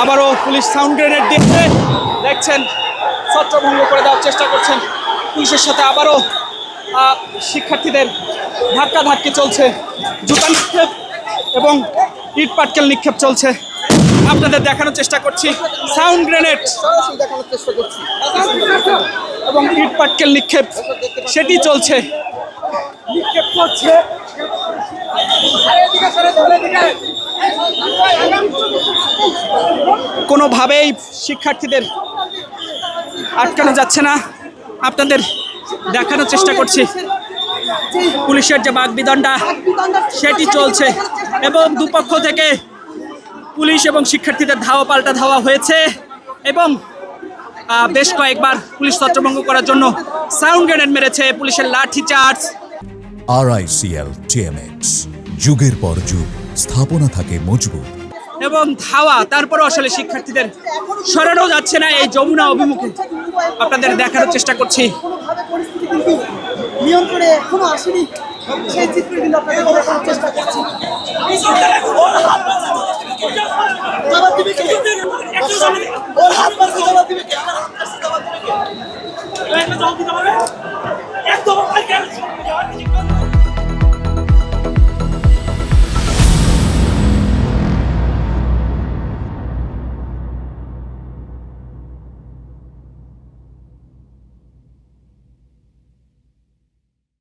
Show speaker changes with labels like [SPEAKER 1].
[SPEAKER 1] আবারও police sound grenade দিচ্ছে। দেখছেন, ছত্রভঙ্গ করে দেওয়ার চেষ্টা করছেন। পুলিশের সাথে আবারও শিক্ষার্থীদের ধাক্কা ধাক্কি চলছে। জুতা নিক্ষেপ এবং ইট পাটকেল নিক্ষেপ চলছে। আপনাদের দেখানোর চেষ্টা করছি। সাউন্ড গ্রেনেড এবং ইট পাটকেল নিক্ষেপ, সেটি চলছে। নিক্ষেপ করছে। কোনোভাবেই শিক্ষার্থীদের আটকানো যাচ্ছে না। আপনাদের দেখানোর চেষ্টা করছি। পুলিশের যে বাগবিদণ্ডা সেটি চলছে এবং দুপক্ষ থেকে পুলিশ এবং শিক্ষার্থীদের ধাওয়া পাল্টা ধাওয়া হয়েছে এবং বেশ কয়েকবার পুলিশ ছত্রভঙ্গ করার জন্য সাউন্ড গ্রেনেড মেরেছে পুলিশের লাঠি চার্জ।
[SPEAKER 2] আরআইসিএল টিএমএক্স যুগের পর যুগ, স্থাপনা থাকে মজবুত।
[SPEAKER 1] এবং ধাওয়া তারপরে আসলে শিক্ষার্থীদের সরানো যাচ্ছে না এই যমুনা অভিমুখে। আপনাদের দেখানোর চেষ্টা করছি।
[SPEAKER 3] নিয়ন্ত্রণে আসেনি। সেই কিন্তু আপনাদের চেষ্টা করছি।